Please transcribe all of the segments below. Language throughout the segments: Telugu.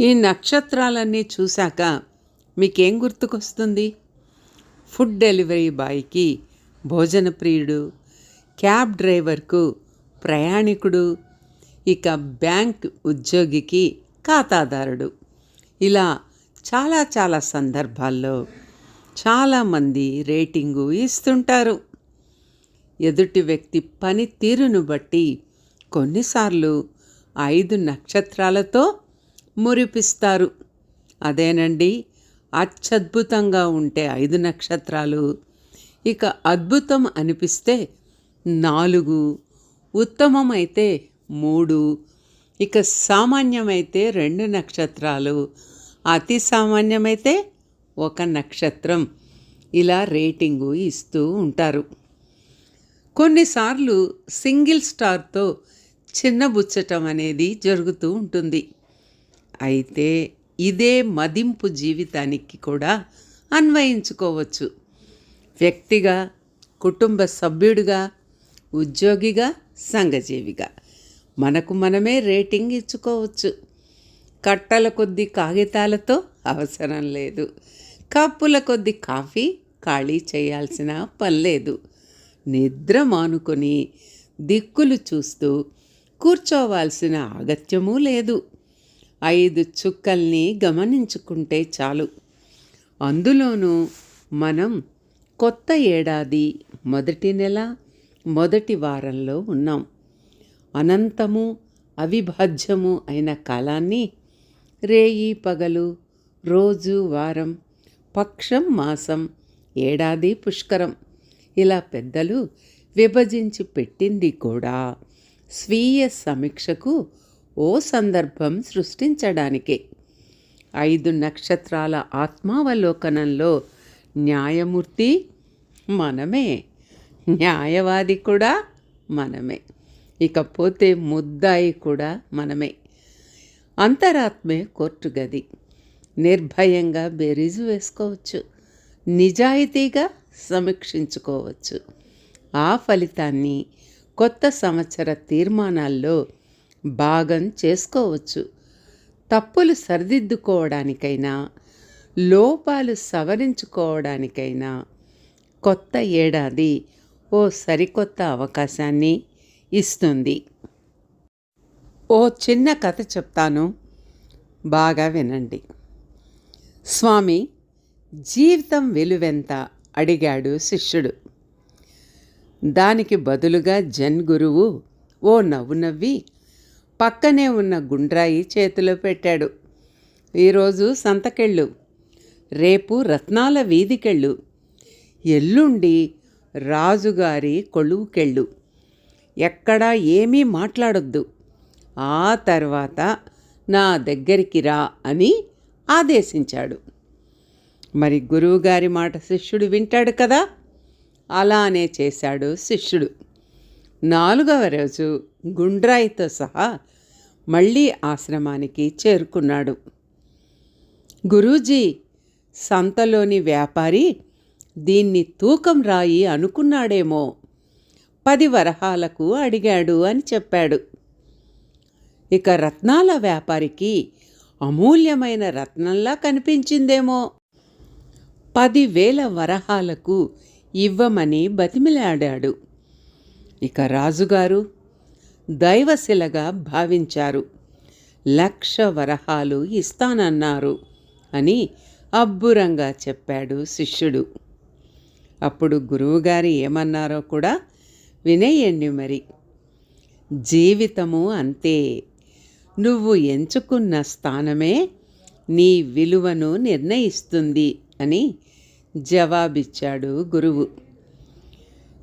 ఈ నక్షత్రాలన్నీ చూశాక మీకేం గుర్తుకొస్తుంది? ఫుడ్ డెలివరీ బాయ్కి భోజన ప్రియుడు క్యాబ్ డ్రైవర్కు ప్రయాణికుడు ఇక బ్యాంక్ ఉద్యోగికి ఖాతాదారుడు. ఇలా చాలా చాలా సందర్భాల్లో చాలామంది రేటింగు ఇస్తుంటారు. ఎదుటి వ్యక్తి పనితీరును బట్టి కొన్నిసార్లు ఐదు నక్షత్రాలతో మురిపిస్తారు. అదేనండి అత్యద్భుతంగా ఉంటే ఐదు నక్షత్రాలు. ఇక అద్భుతం అనిపిస్తే నాలుగు ఉత్తమమైతే మూడు ఇక సామాన్యమైతే రెండు నక్షత్రాలు. అతి సామాన్యమైతే ఒక నక్షత్రం. ఇలా రేటింగు ఇస్తూ ఉంటారు. కొన్నిసార్లు సింగిల్ స్టార్తో చిన్నబుచ్చటం అనేది జరుగుతూ ఉంటుంది. అయితే ఇదే మదింపు జీవితానికి కూడా అన్వయించుకోవచ్చు. వ్యక్తిగా కుటుంబ సభ్యుడిగా ఉద్యోగిగా సంఘజీవిగా. మనకు మనమే రేటింగ్ ఇచ్చుకోవచ్చు. కట్టల కొద్ది కాగితాలతో అవసరం లేదు. కప్పుల కొద్ది కాఫీ ఖాళీ చేయాల్సిన పని లేదు. నిద్ర మానుకొని దిక్కులు చూస్తూ కూర్చోవాల్సిన అగత్యమూ లేదు. ఐదు చుక్కల్ని గమనించుకుంటే చాలు. అందులోనూ మనం కొత్త ఏడాది మొదటి నెల మొదటి వారంలో ఉన్నాం. అనంతము అవిభాజ్యము అయిన కాలాన్ని రేయి పగలు రోజు వారం పక్షం మాసం ఏడాది పుష్కరం ఇలా పెద్దలు విభజించి పెట్టింది కూడా స్వీయ సమీక్షకు ఓ సందర్భం సృష్టించడానికే. ఐదు నక్షత్రాల ఆత్మావలోకనంలో న్యాయమూర్తి మనమే. న్యాయవాది కూడా మనమే. ఇకపోతే ముద్దాయి కూడా మనమే. అంతరాత్మే కోర్టు గది. నిర్భయంగా బెరీజు వేసుకోవచ్చు. నిజాయితీగా సమీక్షించుకోవచ్చు. ఆ ఫలితాన్ని కొత్త సంవత్సర తీర్మానాల్లో భాగం చేసుకోవచ్చు. తప్పులు సరిదిద్దుకోవడానికైనా లోపాలు సవరించుకోవడానికైనా కొత్త ఏడాది ఓ సరికొత్త అవకాశాన్ని ఇస్తుంది. ఓ చిన్న కథ చెప్తాను. బాగా వినండి. స్వామి జీవితం వెలువెంత? అడిగాడు శిష్యుడు. దానికి బదులుగా జన్ గురువు ఓ నవ్వు నవ్వి పక్కనే ఉన్న గుండ్రాయి చేతిలో పెట్టాడు. ఈరోజు సంతకెళ్ళు. రేపు రత్నాల వీధికెళ్ళు. ఎల్లుండి రాజుగారి కొలువుకెళ్ళు. ఎక్కడా ఏమీ మాట్లాడొద్దు. ఆ తర్వాత నా దగ్గరికి రా అని ఆదేశించాడు. మరి గురువుగారి మాట శిష్యుడు వింటాడు కదా? అలానే చేశాడు శిష్యుడు. నాలుగవ రోజు గుండ్రాయితో సహా మళ్ళీ ఆశ్రమానికి చేరుకున్నాడు. గురూజీ సంతలోని వ్యాపారి దీన్ని తూకం రాయి అనుకున్నాడేమో. పది వరహాలకు అడిగాడు అని చెప్పాడు. ఇక రత్నాల వ్యాపారికి అమూల్యమైన రత్నంలా కనిపించిందేమో. పదివేల వరహాలకు ఇవ్వమని బతిమిలాడాడు. ఇక రాజుగారు దైవశిలగా భావించారు. లక్ష వరహాలు ఇస్తానన్నారు అని అబ్బురంగా చెప్పాడు శిష్యుడు. అప్పుడు గురువుగారు ఏమన్నారో కూడా వినేయండి మరి. జీవితము అంతే. నువ్వు ఎంచుకున్న స్థానమే నీ విలువను నిర్ణయిస్తుంది అని జవాబిచ్చాడు గురువు.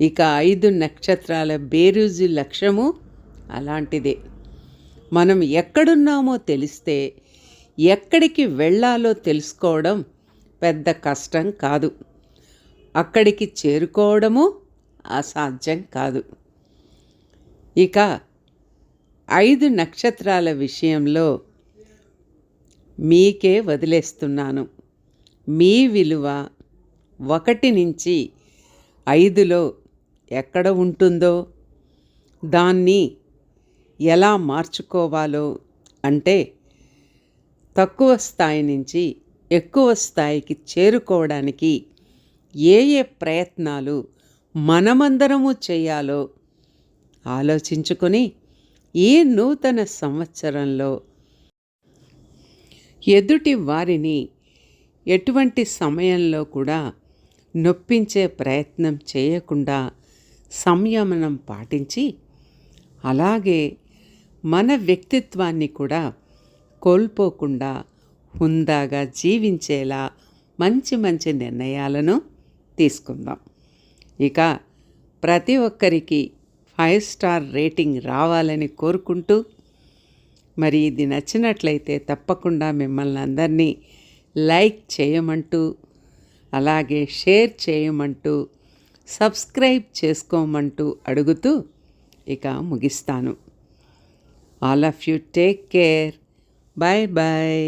ఇక ఐదు నక్షత్రాల బేరుజు లక్ష్యము అలాంటిదే. మనం ఎక్కడున్నామో తెలిస్తే ఎక్కడికి వెళ్ళాలో తెలుసుకోవడం పెద్ద కష్టం కాదు. అక్కడికి చేరుకోవడము అసాధ్యం కాదు. ఇక ఐదు నక్షత్రాల విషయంలో మీకే వదిలేస్తున్నాను. మీ విలువ ఒకటి నుంచి ఐదులో ఎక్కడ ఉంటుందో? దాన్ని ఎలా మార్చుకోవాలో? అంటే తక్కువ స్థాయి నుంచి ఎక్కువ స్థాయికి చేరుకోవడానికి ఏ ఏ ప్రయత్నాలు మనమందరము చేయాలో ఆలోచించుకొని ఈ నూతన సంవత్సరంలో ఎదుటి వారిని ఎటువంటి సమయంలో కూడా నొప్పించే ప్రయత్నం చేయకుండా సంయమనం పాటించి అలాగే మన వ్యక్తిత్వాన్ని కూడా కోల్పోకుండా హుందాగా జీవించేలా మంచి మంచి నిర్ణయాలను తీసుకుందాం. ఇక ప్రతి ఒక్కరికి ఫైవ్ స్టార్ రేటింగ్ రావాలని కోరుకుంటూ మరి ఇది నచ్చినట్లయితే తప్పకుండా మిమ్మల్ని అందరినీ లైక్ చేయమంటూ అలాగే షేర్ చేయమంటూ సబ్స్క్రైబ్ చేసుకోమంటూ అడుగుతూ ఇక ముగిస్తాను. All of you take care. Bye bye